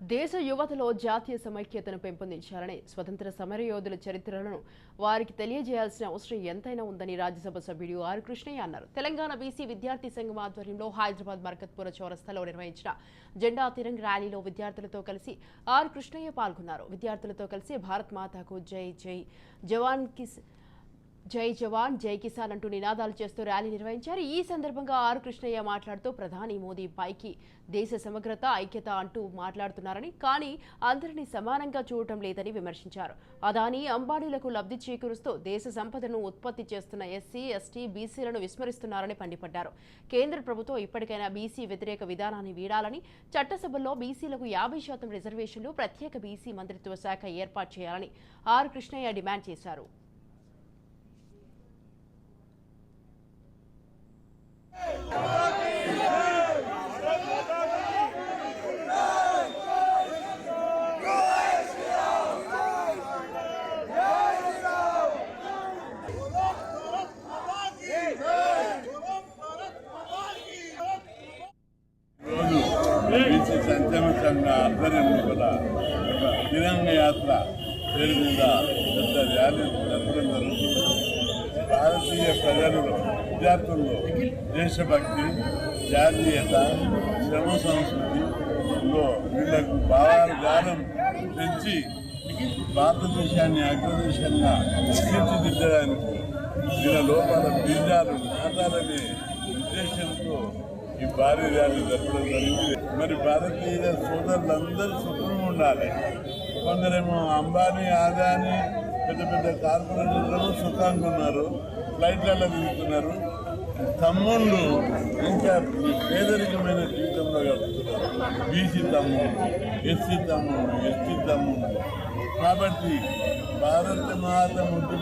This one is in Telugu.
దేశ యువతలో జాతీయ సమైక్యతను పెంపొందించాలని స్వతంత్ర సమరయోధుల చరిత్రలను వారికి తెలియజేయాల్సిన అవసరం ఎంతైనా ఉందని రాజ్యసభ సభ్యుడు ఆర్ కృష్ణయ్య అన్నారు. తెలంగాణ బీసీ విద్యార్థి సంఘం ఆధ్వర్యంలో హైదరాబాద్ మర్కత్పుర చౌరస్తాలో నిర్వహించిన జెండా తిరంగ్ ర్యాలీలో విద్యార్థులతో కలిసి ఆర్ కృష్ణయ్య పాల్గొన్నారు. విద్యార్థులతో కలిసి భారత్ మాతాకు జై జై. జవాన్ కిస్ జై జవాన్ జై కిసాన్ అంటూ నినాదాలు చేస్తూ ర్యాలీ నిర్వహించారు. ఈ సందర్భంగా ఆర్ కృష్ణయ్య మాట్లాడుతూ ప్రధాని మోదీ పైకి దేశ సమగ్రత ఐక్యత అంటూ మాట్లాడుతున్నారని కానీ అందరినీ సమానంగా చూడటం లేదని విమర్శించారు. అదాని అంబానీలకు లబ్ధి చేకూరుస్తూ దేశ సంపదను ఉత్పత్తి చేస్తున్న ఎస్సీ ఎస్టీ బీసీలను విస్మరిస్తున్నారని మండిపడ్డారు. కేంద్ర ప్రభుత్వం ఇప్పటికైనా బీసీ వ్యతిరేక విధానాన్ని వీడాలని చట్టసభల్లో బీసీలకు యాభై శాతం రిజర్వేషన్లు ప్రత్యేక బీసీ మంత్రిత్వ శాఖ ఏర్పాటు చేయాలని ఆర్ కృష్ణయ్య డిమాండ్ చేశారు. బీసీ సంఘ ఆధ్వర్యంలో కూడా ఒక తిరంగ యాత్ర పేరు మీద పెద్ద ర్యాలీ జరపడం జరుగుతుంది. భారతీయ ప్రజలలో విద్యార్థుల్లో దేశభక్తి జాతీయత శ్రమ సంస్కృతిలో వీళ్ళకు భావాల జ్ఞానం పెంచి భారతదేశాన్ని అగ్రదేశంగా తీర్చిదిద్దడానికి వీళ్ళ లోపల బీజాలు నాటాలనే ఉద్దేశంతో ఈ భారీ ర్యాలీ జరపడం జరిగింది. మరి భారతీయ సోదరులందరూ సుఖంగా ఉండాలి. కొందరేమో అంబానీ ఆదాని పెద్ద పెద్ద కార్పొరేటర్లు సుఖంగా ఉన్నారు. ఫ్లైట్లలో తిరుగుతున్నారు. తమ్ముళ్ళు ఇంకా పేదరికమైన జీవితంలో గడుపుతున్నారు. బీసీ తమ్ముళ్ళు ఎస్సీ తమ్ముళ్ళు ఎస్టీ తమ్ముళ్ళు. కాబట్టి భారత మాత ముద్దు